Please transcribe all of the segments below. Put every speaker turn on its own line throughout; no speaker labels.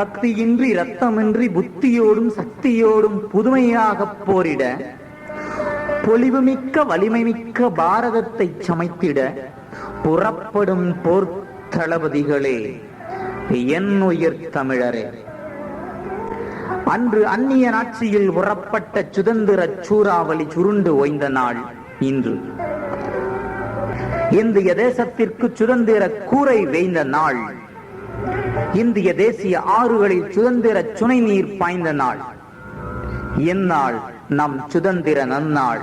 கத்தியின்றி ரத்தமின்றி புத்தியோடும் சக்தியோடும் புதுமையாக போரிட பொலிவுமிக்க வலிமைமிக்க பாரதத்தை சமைத்திட புறப்படும் போர் தளபதிகளே என் உயிர் தமிழரே. அன்று அந்நிய நாட்சியில் உறப்பட்ட சுதந்திர சூறாவளி சுருண்டு ஓய்ந்த நாள் இன்று. இந்திய தேசத்திற்கு சுதந்திர கூரை வேய்ந்த நாள் இந்திய தேசிய ஆறுகளில் சுதந்திர சுனை நீர் பாய்ந்த நாள். இந்நாள் நம் சுதந்திர நன்னாள்.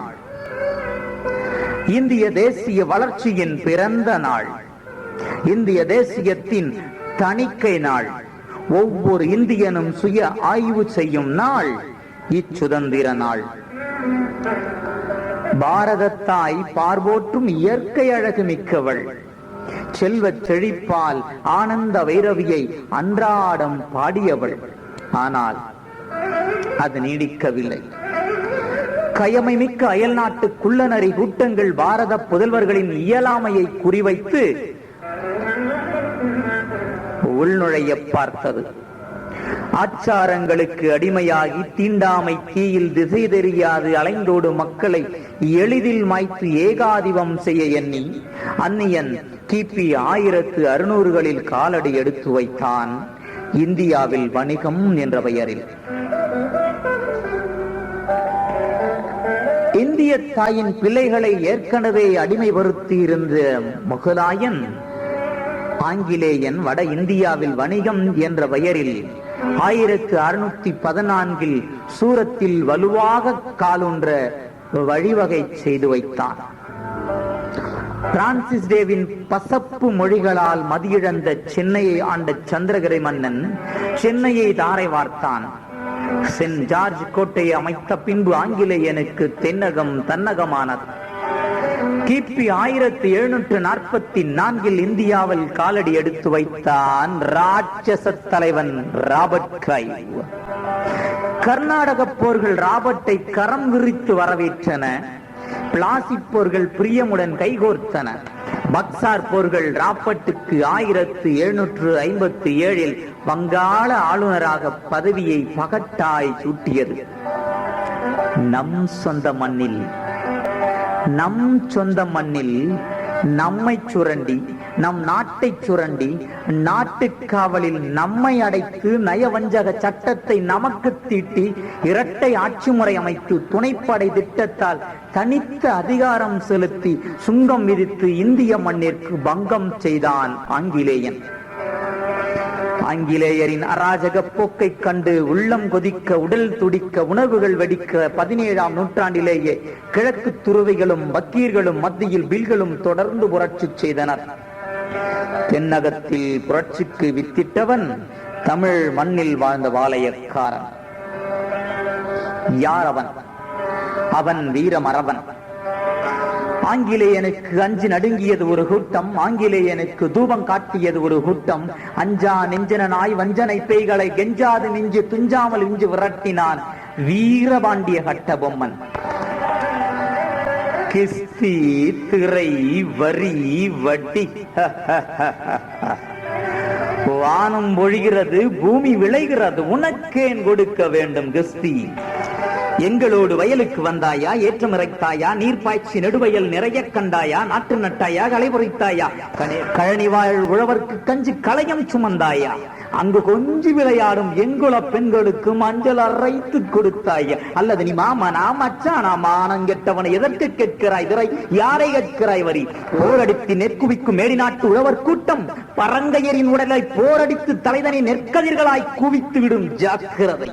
இந்திய தேசிய வளர்ச்சியின் பிறந்த நாள். இந்திய தேசியத்தின் தணிக்கை நாள். ஒவ்வொரு இந்தியனும் சுய ஆய்வு செய்யும் நாள். இச்சுதந்திர நாள். பாரதத்தாய் பார்வோற்றும் இயற்கை அழகு மிக்கவள். செல்வ செழிப்பால் ஆனந்த வைரவியை அன்றாடம் பாடியவள். ஆனால் அது நீடிக்கவில்லை. கயமை மிக்க அயல் நாட்டு குள்ளநரி கூட்டங்கள் பாரத புதல்வர்களின் இயலாமையை குறிவைத்து உள்நுழைய பார்த்தது. ஆச்சாரங்களுக்கு அடிமையாகி தீண்டாமை தீயில் திசை தெரியாது அலைந்தோடு மக்களை எளிதில் மாய்த்து ஏகாதிபம் செய்ய எண்ணி அந்நியன் கிபி ஆயிரத்து அறுநூறுகளில் காலடி எடுத்து வைத்தான். இந்தியாவில் வணிகம் என்ற பெயரில். இந்திய தாயின் பிள்ளைகளை ஏற்கனவே அடிமைப்படுத்தி இருந்த முகலாயன் ஆங்கிலேயன் வட இந்தியாவில் வணிகம் என்ற பெயரில் ஆயிரத்து அறுநூத்தி பதினான்கில் சூரத்தில் வலுவாக காலொன்ற வழிவகை செய்து வைத்தார். பிரான்சிஸ் டேவின் பசப்பு மொழிகளால் மதியிழந்த சென்னையை ஆண்ட சந்திரகிரி மன்னன் சென்னையை தாரை வார்த்தான். சென்ட் ஜார்ஜ் கோட்டையை அமைத்த பின்பு ஆங்கிலேயனுக்கு தென்னகம் தன்னகமானது. கிபி ஆயிரத்தி எழுநூற்று நாற்பத்தி நான்கில் இந்தியாவில் காலடி எடுத்து வைத்தான் ராட்சச தலைவன் ராபர்ட் கிரைவ். கர்நாடக போர்கள் ராபர்ட்டை கரம் விரித்து வரவேற்றன. பிளாசி போர்கள் பிரியமுடன் கைகோர்த்தன. பக்சார் போர்கள் ராபர்ட்டுக்கு ஆயிரத்து எழுநூற்று ஐம்பத்தி ஏழில் வங்காள ஆளுநராக பதவியை பகட்டாய் சூட்டியது. நம் சொந்த மண்ணில் நம் சொந்த மண்ணில் நம்மை சுரண்டி நம் நாட்டை சுரண்டி நாட்டுக்காவலில் நம்மை அடைத்து நயவஞ்சக சட்டத்தை நமக்கு தீட்டி இரட்டை ஆட்சி முறை அமைத்து துணைப்படை திட்டத்தால் தனித்த அதிகாரம் செலுத்தி சுங்கம் விதித்து இந்திய மண்ணிற்கு பங்கம் செய்தான் ஆங்கிலேயன். ஆங்கிலேயரின் அராஜக போக்கை கண்டு உள்ளம் கொதிக்க உடல் துடிக்க உணர்வுகள் வெடிக்க பதினேழாம் நூற்றாண்டிலேயே கிழக்கு துருவைகளும் வக்கீர்களும் மத்தியில் பில்களும் தொடர்ந்து புரட்சி செய்தனர். தென்னகத்தில் புரட்சிக்கு வித்திட்டவன் தமிழ் மண்ணில் வாழ்ந்த வாளையக்காரன் யார் அவன்? அவன் வீரமரவன் ஆங்கிலேயனுக்கு அஞ்சு நடுங்கியது ஒரு கூட்டம் ஆங்கிலேயனுக்கு தூபம் காட்டியது ஒரு கூட்டம். அஞ்சா நெஞ்சன நாய் வஞ்சனை பேய்களை கெஞ்சாது நெஞ்சு துஞ்சாமல் இஞ்சு விரட்டினான் வீரபாண்டிய கட்டபொம்மன். கிஸ்தி திரை வரி வட்டி. வானம் ஒழிகிறது பூமி விளைகிறது உனக்கேன் கொடுக்க வேண்டும் கிஸ்தி. எங்களோடு வயலுக்கு வந்தாயா ஏற்றம் இறைத்தாயா நீர் பாய்ச்சி நெடுவயல் நிறைய கண்டாயா நாட்டு நட்டாயா களை கழனி வாழ் உழவர்க்கு கஞ்சி களையம் சுமந்தாயா அங்கு கொஞ்சி விளையாடும் எங்குல பெண்களுக்கு மஞ்சள் அரைத்து கொடுத்தாயா அல்லது நீ மாமா மாமனா அச்சானா மானம் கெட்டவனை எதற்கு கேட்கிறாய் திரை யாரை கேட்கிறாய் வரி? போரடித்து நெற்குவிக்கும் மேடி நாட்டு உழவர் கூட்டம் பரங்கையரின் உடலை போரடித்து தலைதனை நெற்கதிர்களாய் குவித்து விடும் ஜாக்கிரதை.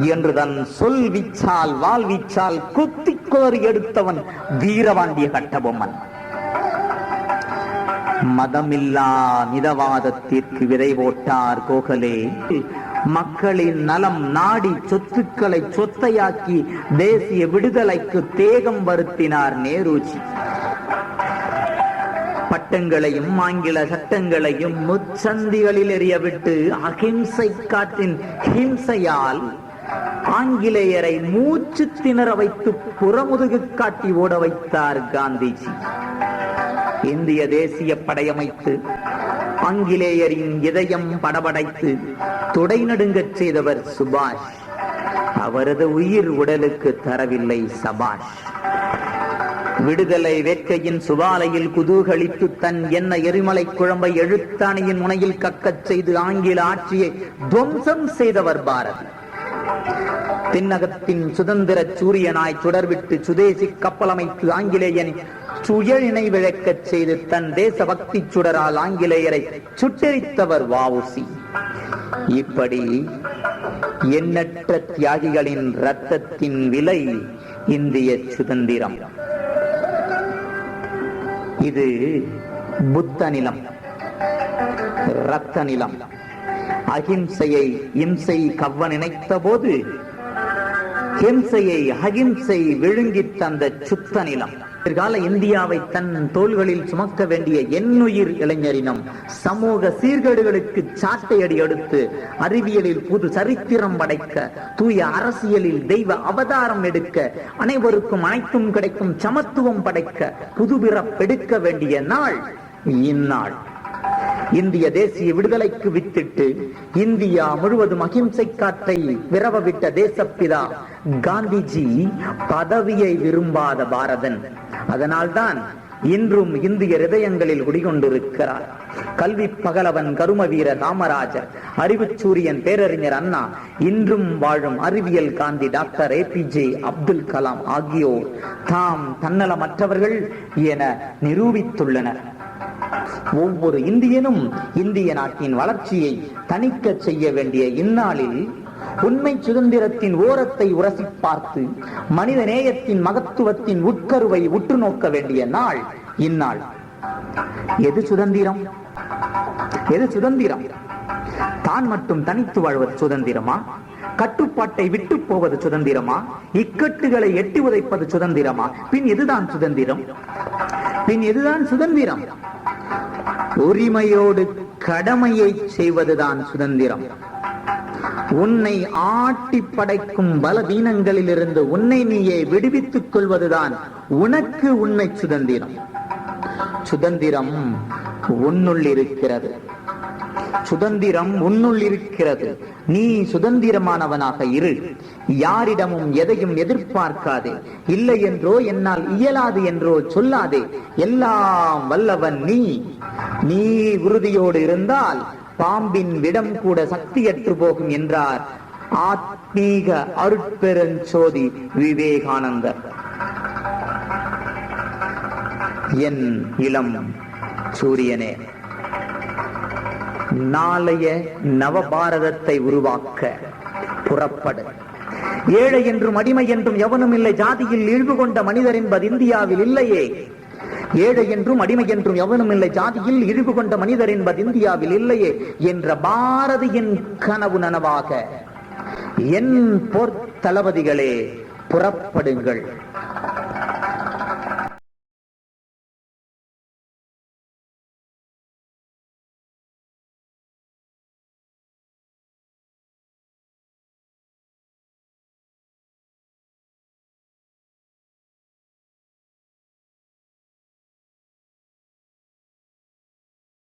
என்று தன் சொல் வீச்சால் வால் வீச்சால் குத்தி கோரி எடுத்தவன் வீரவாண்டிய கட்டபொம்மன். மதமில்லா மிதவாதத்திற்கு விதை போட்டார் கோகலே. மக்களின் நலம் நாடி சொத்துக்களை சொத்தையாக்கி தேசிய விடுதலைக்கு தேகம் வருத்தினார் நேருஜி. பட்டங்களையும் ஆங்கில சட்டங்களையும் முச்சந்திகளில் எறியவிட்டு அகிம்சை காட்டின் ஹிம்சையால் ஆங்கிலேயரை மூச்சு திணற வைத்து புறமுதுகு காட்டி ஓட வைத்தார் காந்திஜி. இந்திய தேசிய படையமைத்து ஆங்கிலேயரின் இதயம் படபடைத்து துடை நடுங்கச் செய்தவர் சுபாஷ். அவரது உயிர் உடலுக்கு தரவில்லை சபாஷ். விடுதலை வேட்கையின் சுவாலையில் குதூகலித்து தன் என்ன எரிமலை குழம்பை எழுத்தாணியின் முனையில் கக்கச் செய்து ஆங்கில ஆட்சியை துவம்சம் செய்தவர் பாரதி. தென்னகத்தின் சுதந்திர சூரியனாய் சுடர்விட்டு சுதேசி கப்பலமைத்து ஆங்கிலேயனை சுயநினை விளக்கச் செய்து தன் தேச பக்தி சுடரால் ஆங்கிலேயரை சுட்டெரித்தவர் வாவுசி. இப்படி எண்ணற்ற தியாகிகளின் ரத்தத்தின் விலை இந்திய சுதந்திரம். இது புத்த நிலம் ரத்த நிலம். அகிம்சையை இம்சை கவ்வ நினைத்த போது ஹிம்சையை அகிம்சை விழுங்கித் தந்த சுத்த நிலம் எதிர்கால இந்தியாவை தன் தோள்களில் சுமக்க வேண்டிய எண்ணுயிர் இளைஞரினம் சமூக சீர்கேடுகளுக்கு சாட்டையடி எடுத்து அறிவியலில் புது சரித்திரம் படைக்க தூய அரசியலில் தெய்வ அவதாரம் எடுக்க அனைவருக்கும் அனைத்தும் கிடைக்கும் சமத்துவம் படைக்க புதுபிறப்பெடுக்க வேண்டிய நாள் இந்நாள். இந்திய தேசிய விடுதலைக்கு வித்திட்டு இந்தியா முழுவதும் அகிம்சை காற்றை விரவவிட்ட தேசப்பிதா காந்திஜி பதவியை விரும்பாத பாரதன். அதனால்தான் இன்றும் இந்திய ஹிருதயங்களில் குடிகொண்டிருக்கிறார். கல்வி பகலவன் கரும வீரர் காமராஜர் அறிவுச்சூரியன் பேரறிஞர் அண்ணா இன்றும் வாழும் அறிவியல் Gandhi doctor A P J Abdul Kalam ஆகியோர் தாம் தன்னலமற்றவர்கள் என நிரூபித்துள்ளனர். ஒவ்வொரு இந்தியனும் இந்திய நாட்டின் வளர்ச்சியை தணிக்க செய்ய வேண்டிய இந்நாளில் உண்மை சுதந்திரத்தின் ஓரத்தை உரசி பார்த்து மனித நேயத்தின் மகத்துவத்தின் உட்கருவை உற்று நோக்க வேண்டிய நாள் இந்நாள். எது சுதந்திரம்? எது சுதந்திரம்? தான் மட்டும் தனித்து வாழ்வது சுதந்திரமா? கட்டுப்பாட்டை விட்டு போவது சுதந்திரமா? இக்கட்டுகளை எட்டி உதைப்பது சுதந்திரமா? பின் எதுதான் சுதந்திரம்? பின் எதுதான் சுதந்திரம்? உரிமையோடு கடமையை செய்வதுதான் சுதந்திரம். உன்னை ஆட்டி படைக்கும் பலவீனங்களிலிருந்து உன்னை நீயே விடுவித்துக் கொள்வதுதான் உனக்கு உண்மை சுதந்திரம். சுதந்திரம் உன்னுள் இருக்கிறது. சுதந்திரம் உன்னுள் இருக்கிறது. நீ சுதந்திரமானவனாக இரு. யாரிடமும் எதையும் எதிர்பார்க்காதே. இல்லை என்றோ என்னால் இயலாது என்றோ சொல்லாதே. எல்லாம் வல்லவன் நீ. நீ உறுதியோடு இருந்தால் பாம்பின் விடம் கூட சக்தியற்று போகும் என்றார். ஆத்மீக அருட்பெருஞ்சோதி விவேகானந்தர். என் இளம் சூரியனே நாளைய நவபாரதத்தை உருவாக்க புறப்படு. ஏழை என்றும் அடிமை என்றும் எவனும் இல்லை ஜாதியில் இழிவு கொண்ட மனிதர் என்பது இந்தியாவில் இல்லையே. ஏழை என்றும் அடிமை என்றும் எவனும் இல்லை ஜாதியில் இழிவு கொண்ட மனிதர் என்பது இந்தியாவில் இல்லையே என்ற பாரதியின் கனவு நனவாக. என் போர் தளபதிகளே புறப்படுங்கள்.